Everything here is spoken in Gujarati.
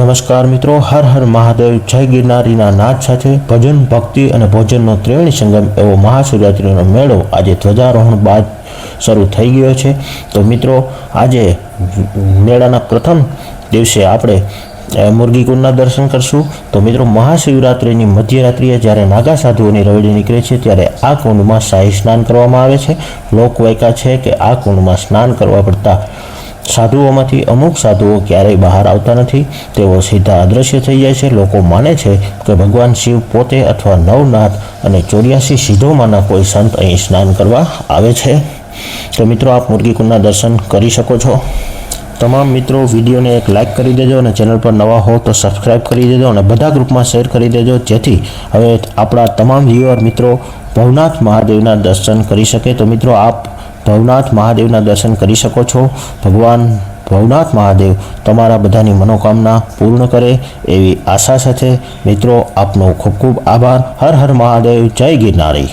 નમસ્કાર મિત્રો, હર હર મહાદેવ, જય ગિરનારીના નાદ સાથે ભજન, ભક્તિ અને ભોજનનો ત્રિવેણી સંગમ એવો મહાશિવરાત્રિનો મેળો આજે ધ્વજારોહણ બાદ શરૂ થઈ ગયો છે. તો મિત્રો, આજે મેળાના પ્રથમ દિવસે આપણે મુરગીકુંડના દર્શન કરશું. તો મિત્રો, મહાશિવરાત્રિની મધ્યરાત્રિએ જ્યારે નાગા સાધુઓની રવેડી નીકળે છે, ત્યારે આ કુંડમાં શાહી સ્નાન કરવામાં આવે છે. લોકવાયકા છે કે આ કુંડમાં સ્નાન કરવા પડતા સાધુઓમાંથી અમુક સાધુઓ ક્યારેય બહાર આવતા નથી. તેઓ સીધા અદૃશ્ય થઈ જાય છે. લોકો માને છે કે ભગવાન શિવ પોતે અથવા નવનાથ અને ચોર્યાસી સિદ્ધોમાંના કોઈ સંત અહીં સ્નાન કરવા આવે છે. તો મિત્રો, આપ મુરગીકુંડના દર્શન કરી શકો છો. તમામ મિત્રો, વિડીયોને એક લાઇક કરી દેજો અને ચેનલ પર નવા હો તો સબસ્ક્રાઇબ કરી દેજો અને બધા ગ્રુપમાં શેર કરી દેજો, જેથી હવે આપણા તમામ વ્યુઅર મિત્રો ભવનાથ મહાદેવના દર્શન કરી શકે. તો મિત્રો, આપ ભવનાથ મહાદેવના દર્શન કરી શકો છો. ભગવાન ભવનાથ મહાદેવ તમારા બધાની મનોકામના પૂર્ણ કરે એવી આશા સાથે મિત્રો આપનો ખૂબ ખૂબ આભાર. હર હર મહાદેવ, જય ગિરનારી.